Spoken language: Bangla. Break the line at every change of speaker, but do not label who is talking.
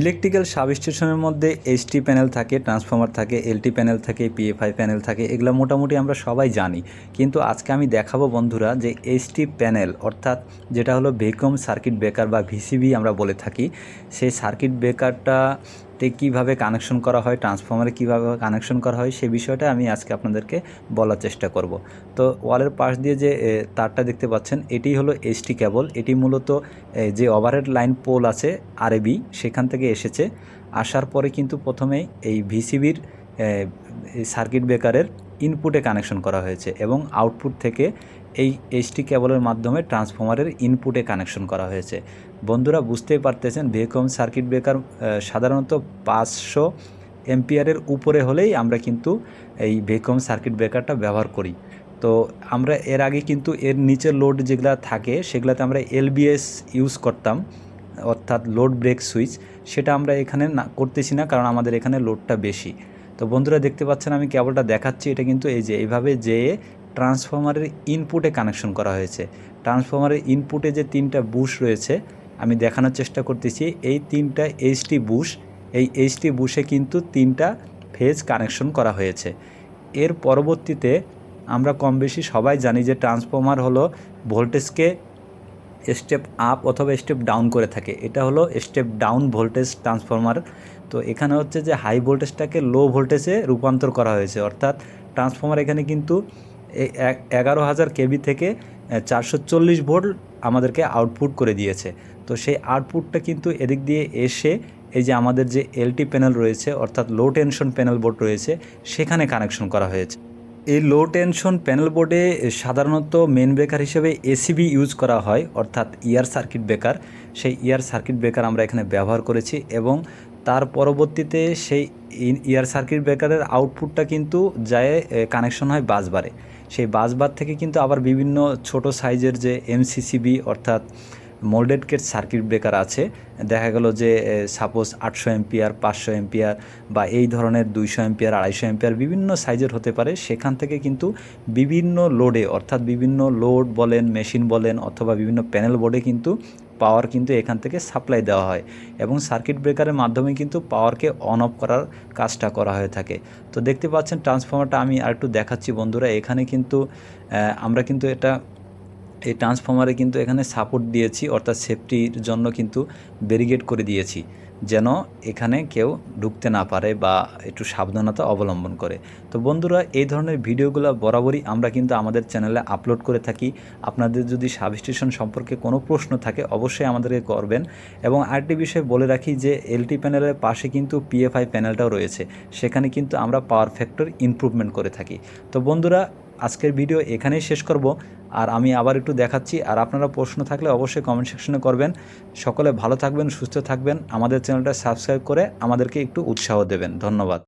ইলেকট্রিক্যাল সাব স্টেশনের মধ্যে এইচটি প্যানেল থাকে ট্রান্সফর্মার থাকে এলটি প্যানেল থাকে পিএফআই প্যানেল থাকে, এগুলো মোটামুটি আমরা সবাই জানি। কিন্তু আজকে আমি দেখাবো বন্ধুরা যে এইচটি প্যানেল অর্থাৎ যেটা হলো ভেকম সার্কিট ব্রেকার বা ভিসিবি আমরা বলে থাকি, সেই সার্কিট ব্রেকারটাতে কীভাবে কানেকশন করা হয় ট্রান্সফর্মারে কীভাবে কানেকশন করা হয় সেই বিষয়টা আমি আজকে আপনাদেরকে বলার চেষ্টা করব। তো ওয়ালের পাশ দিয়ে যে তারটা দেখতে পাচ্ছেন, এটি হলো এইচটি কেবল এটি মূলত যে ওভারহেড লাইন পোল আছে আরএবি সেখান থেকে এসেছে। আসার পরে কিন্তু প্রথমেই এই ভিসিবির সার্কিট ব্রেকারের ইনপুটে কানেকশন করা হয়েছে এবং আউটপুট থেকে এই এইচটি কেবলের মাধ্যমে ট্রান্সফর্মারের ইনপুটে কানেকশন করা হয়েছে। বন্ধুরা, বুঝতেই পারতেছেন ভেকম সার্কিট ব্রেকার সাধারণত পাঁচশো এম্পিয়ারের উপরে হলেই আমরা কিন্তু এই ভেকম সার্কিট ব্রেকারটা ব্যবহার করি। তো আমরা এর আগে কিন্তু এর নিচের লোড যেগুলো থাকে, সেগুলাতে আমরা এলবিএস ইউজ করতাম, অর্থাৎ লোড ব্রেক সুইচ সেটা আমরা এখানে না, করতেছি না, কারণ আমাদের এখানে লোডটা বেশি। তো বন্ধুরা, দেখতে পাচ্ছেন, আমি কেবলটা দেখাচ্ছি। এটা কিন্তু এই যে, এইভাবে যেয়ে ট্রান্সফর্মারের ইনপুটে কানেকশন করা হয়েছে। ট্রান্সফর্মারের ইনপুটে যে তিনটা বুশ রয়েছে, আমি দেখানোর চেষ্টা করতেছি, এই তিনটা এইচটি বুশ এই এইচটি বুশে কিন্তু তিনটা ফেজ কানেকশন করা হয়েছে। এর পরবর্তীতে আমরা কম বেশি সবাই জানি যে ট্রান্সফর্মার হলো ভোল্টেজকে স্টেপ আপ অথবা স্টেপ ডাউন করে থাকে। এটা হলো স্টেপ ডাউন ভোল্টেজ ট্রান্সফর্মার তো এখানে হচ্ছে যে হাই ভোল্টেজটাকে লো ভোল্টেজে রূপান্তর করা হয়েছে। অর্থাৎ ট্রান্সফর্মার এখানে কিন্তু এগারো হাজার কেবি থেকে চারশো চল্লিশ ভোল্ট আমাদেরকে আউটপুট করে দিয়েছে। তো সেই আউটপুটটা কিন্তু এদিক দিয়ে এসে, এই যে আমাদের যে এলটি প্যানেল রয়েছে, অর্থাৎ লো টেনশন প্যানেল বোর্ড রয়েছে, সেখানে কানেকশন করা হয়েছে। এই লো টেনশন প্যানেল বোর্ডে সাধারণত মেন ব্রেকার হিসেবে এসিবি ইউজ করা হয়, অর্থাৎ ইয়ার সার্কিট ব্রেকার সেই ইয়ার সার্কিট ব্রেকার আমরা এখানে ব্যবহার করেছি এবং তার পরবর্তীতে সেই ইয়ার সার্কিট ব্রেকারের আউটপুটটা কিন্তু যায় কানেকশন হয় বাসবারে সেই বাসবার থেকে কিন্তু আবার বিভিন্ন ছোট সাইজের যে এমসিসিবি অর্থাৎ মোল্ডেড কেট সার্কিট ব্রেকার আছে, দেখা গেল যে সাপোজ আটশো এম্পিয়ার পাঁচশো এম্পিয়ার বা এই ধরনের দুইশো এম্পিয়ার আড়াইশো এম্পিয়ার বিভিন্ন সাইজের হতে পারে, সেখান থেকে কিন্তু বিভিন্ন লোডে অর্থাৎ বিভিন্ন লোড বলেন মেশিন বলেন অথবা বিভিন্ন প্যানেল বোর্ডে কিন্তু পাওয়ার কিন্তু এখান থেকে সাপ্লাই দেওয়া হয় এবং সার্কিট ব্রেকারের মাধ্যমে কিন্তু পাওয়ারকে অন অফ করার কাজটা করা হয়ে থাকে। তো দেখতে পাচ্ছেন ট্রান্সফর্মারটা আমি আর একটু দেখাচ্ছি বন্ধুরা, এখানে কিন্তু আমরা কিন্তু এটা, এই ট্রান্সফর্মারে কিন্তু এখানে সাপোর্ট দিয়েছি, অর্থাৎ সেফটির জন্য কিন্তু ব্যারিগেড করে দিয়েছি। যেন এখানে কেউ ঢুকতে না পারে বা একটু সাবধানতা অবলম্বন করে। তো বন্ধুরা, এই ধরনের ভিডিওগুলো বরাবরই আমরা কিন্তু আমাদের চ্যানেলে আপলোড করে থাকি। আপনাদের যদি সাবস্টেশন সম্পর্কে কোনো প্রশ্ন থাকে, অবশ্যই আমাদেরকে করবেন। এবং আরেকটি বিষয় বলে রাখি যে এলটি প্যানেলের পাশে কিন্তু পিএফআই প্যানেলটাও রয়েছে। সেখানে কিন্তু আমরা পাওয়ার ফ্যাক্টর ইমপ্রুভমেন্ট করে থাকি। তো বন্ধুরা আজকের ভিডিও এখানেই শেষ করব। আর আমি আবার একটু দেখাচ্ছি। আর আপনারা প্রশ্ন থাকলে অবশ্যই কমেন্ট সেকশনে করবেন। সকলে ভালো থাকবেন, সুস্থ থাকবেন। আমাদের চ্যানেলটা সাবস্ক্রাইব করে আমাদেরকে একটু উৎসাহ দেবেন। ধন্যবাদ।